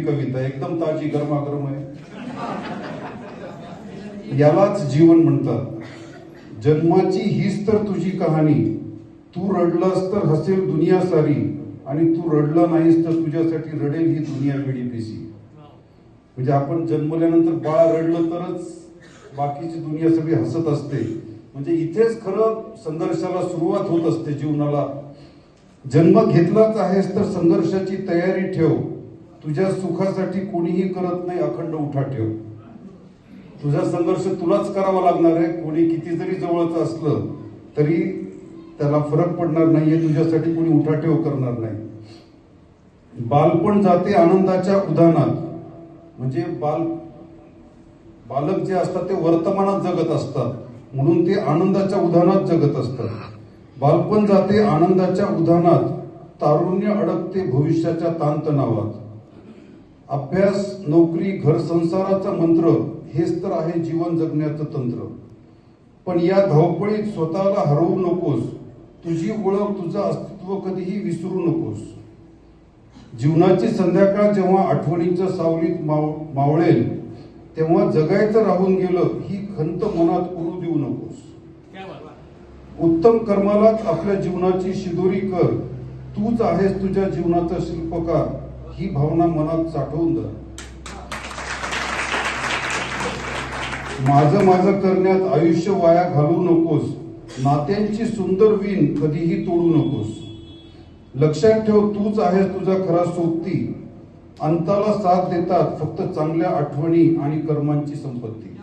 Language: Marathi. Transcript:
कविता एकदम ताजी गरमागरम आहे. यालाच जीवन म्हणतात. जन्माची हीच तर तुझी कहाणी. तू रडलास तर हसेल दुनिया सारी आणि तू रडला नाहीस तर तुझ्यासाठी रडेल ही दुनिया वेळी पिसी म्हणजे आपण जन्मल्यानंतर बाळ रडलं तरच बाकीची दुनिया सगळी हसत असते. म्हणजे इथेच खरं संघर्षाला सुरुवात होत असते जीवनाला. जन्म घेतलाच आहेस तर संघर्षाची तयारी ठेव. तुझ्या सुखासाठी कोणीही करत नाही अखंड उठा ठेव. तुझा संघर्ष तुलाच करावा लागणार आहे. कोणी किती जरी जवळचं असलं तरी त्याला फरक पडणार नाहीये. तुझ्यासाठी कोणी उठाठेव करणार नाही. बालपण जाते आनंदाच्या उदानात. म्हणजे बाल बालक जे असतात ते वर्तमानात जगत असतात. म्हणून ते आनंदाच्या उधानात जगत असतात. बालपण जाते आनंदाच्या उधानात तारुण्य अडकते भविष्याच्या ताणतणावात. अभ्यास नोकरी घर संसाराचा मंत्र हेच तर आहे जीवन जगण्याचं तंत्र. पण या धावपळीत स्वतःला हरवू नकोस. तुझी ओळख तुझं अस्तित्व कधीही विसरू नकोस. जीवनाची संध्याकाळ जेव्हा आठवणीच्या सावलीत माव मावळेल तेव्हा जगायचं राहून गेलं ही खंत मनात उरू देऊ नकोस. उत्तम कर्मालाच आपल्या जीवनाची शिदोरी कर. तूच आहेस तुझ्या जीवनाचा शिल्पकार. ही भावना मनात साठवून धर माझं माझं करण्यात आयुष्य वाया घालू नकोस. नात्यांची सुंदर वीण कधीही तोडू नकोस. लक्षात ठेव तूच आहेस तुझा खरा सोबती. अंताला साथ देतात फक्त चांगल्या आठवणी आणि कर्मांची संपत्ती.